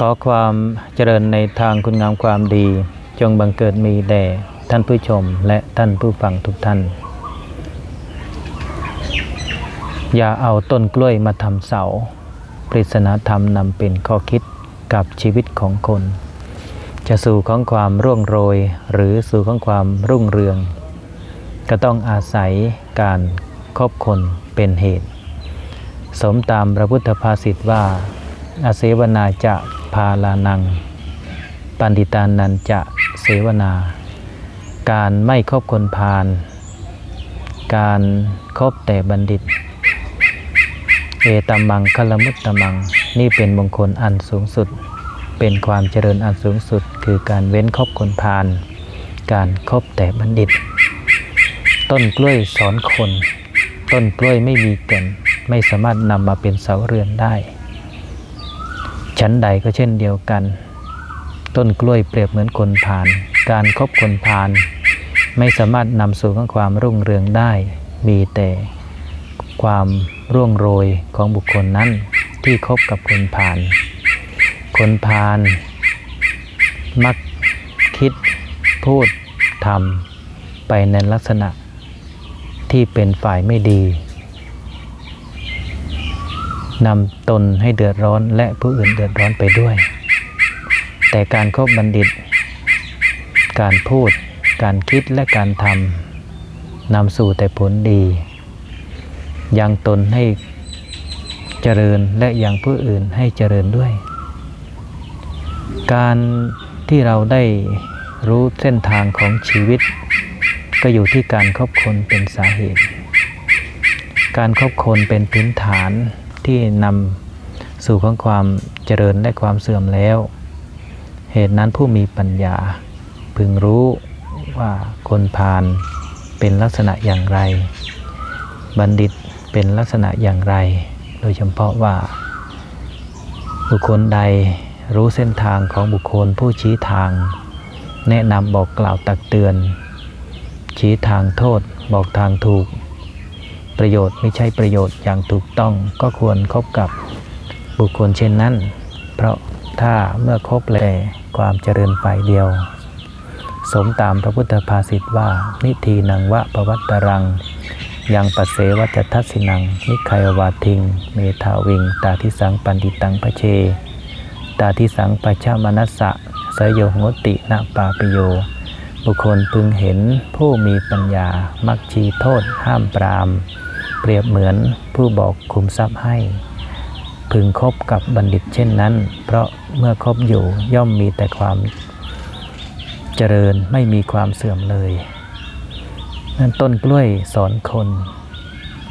ขอความเจริญในทางคุณงามความดี จงบังเกิดมีแด่ท่านผู้ชมและท่านผู้ฟังทุกท่าน อย่าเอาต้นกล้วยมาทำเสา ปริศนาธรรมนำเป็นข้อคิดกับชีวิตของคน จะสู่ของความร่วงโรยหรือสู่ของความรุ่งเรือง ก็ต้องอาศัยการคบคนเป็นเหตุ สมตามพระพุทธภาษิตว่า อาเสวนาจะพาลานัง ปันติตานันจะเสวนา การไม่คบคนพาลการครบแต่บัณฑิต เอตัมมังคลมุตตมัง นี่เป็นมงคลอันสูงสุด เป็นความเจริญอันสูงสุด คือการเว้นคบคนพาลการครบแต่บัณฑิต ต้นกล้วยสอนคน ต้นกล้วยไม่มีแก่นไม่สามารถนำมาเป็นเสาเรือนได้ ชั้นใดก็เช่นเดียวกัน ต้นกล้วยเปรียบเหมือนคนพาลการครบคนพาลไม่สามารถนำสู่ขอความรุ่งเรืองได้ มีแต่ความร่วงโรยของบุคคลนั้นที่คบกับคนพาลคนพาลมักคิดพูดทำไปในลักษณะที่เป็นฝ่ายไม่ดี นำตนให้เดือดร้อนและผู้อื่นเดือดร้อนไปด้วย แต่การครบบัณฑิต การพูด การคิดและการทำนำสู่แต่ผลดี ยังตนให้เจริญและยังผู้อื่นให้เจริญด้วย การที่เราได้รู้เส้นทางของชีวิต ก็อยู่ที่การคบคนเป็นสาเหตุ การคบคนเป็นพื้นฐาน ที่นำสู่ของความเจริญและความเสื่อมแล้ว เหตุนั้นผู้มีปัญญาพึงรู้ว่าคนพาลเป็นลักษณะอย่างไร บัณฑิตเป็นลักษณะอย่างไร โดยเฉพาะว่า บุคคลใดรู้เส้นทางของบุคคลผู้ชี้ทาง แนะนำบอกกล่าวตักเตือน ชี้ทางโทษบอกทางถูก ประโยชน์ไม่ใช่ประโยชน์อย่างถูกต้องก็ควรครบกับบุคคลเช่นนั้น เพราะถ้าเมื่อครบแล้วความเจริญฝ่ายเดียว สมตามพระพุทธภาษิตว่า นิทีนังวะปวัตตรัง ยังปัสเสวัจทัสสินัง นิคายวาทิง เมทาวิง ตาทิสังปันติตังพระเช ตาทิสังปัชามนัสสะสยโยโหตินะปาปิโย บุคคลพึงเห็นผู้มีปัญญามักชีโทษห้ามปราม เปรียบเหมือนผู้บอกคุมทรัพย์ให้ พึงคบกับบัณฑิตเช่นนั้น เพราะเมื่อคบอยู่ย่อมมีแต่ความเจริญไม่มีความเสื่อมเลยนั้นต้นกล้วยสอนคน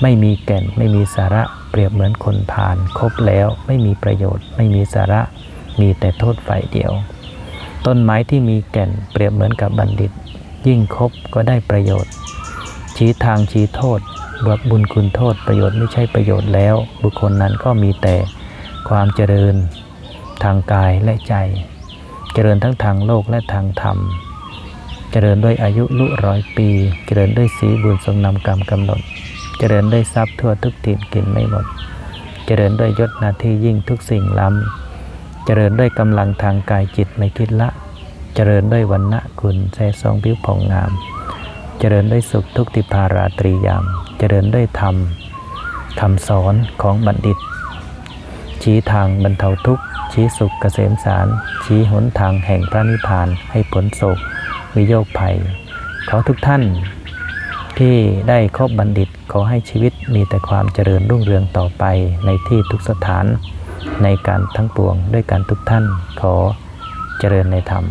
ไม่มีแก่นไม่มีสาระเปรียบเหมือนคนผ่าน คบแล้วไม่มีประโยชน์ไม่มีสาระมีแต่โทษฝ่ายเดียว ต้นไม้ที่มีแก่นเปรียบเหมือนกับบัณฑิต ยิ่งคบก็ได้ประโยชน์ ชี้ทางชี้โทษบวบุญคุณโทษประโยชน์ไม่ใช่ประโยชน์แล้ว บุคคลนั้นก็มีแต่ความเจริญทางกายและใจ เจริญทั้งทางโลกและทางธรรม เจริญด้วยอายุลุร้อยปี เจริญด้วยสีบุญทรงนำกรรมกำหนด เจริญด้วยทรัพย์ทั่วทุกถิ่นกินไม่หมด เจริญด้วยยศหนาที่ยิ่งทุกสิ่งล้ำ ริญด้วยกำลังทางกายจิตไม่คิดละ เจริญด้วยวันณะคุณแซ่ซองผิวผ่องงาม เจริญด้วยสุขทุกติภาราตรียาม เจริญด้วยธรรมคำสอนของบัณฑิต ชี้ทางบรรเทาทุกข์ ชี้สุขเกษมสาร ชี้หนทางแห่งพระนิพพานให้ผลโศก วิโยคภัย ขอทุกท่านที่ได้ครบบัณฑิตขอให้ชีวิตมีแต่ความเจริญรุ่งเรืองต่อไปในที่ทุกสถาน ในการทั้งปวงด้วยการทุกท่านขอเจริญในธรรม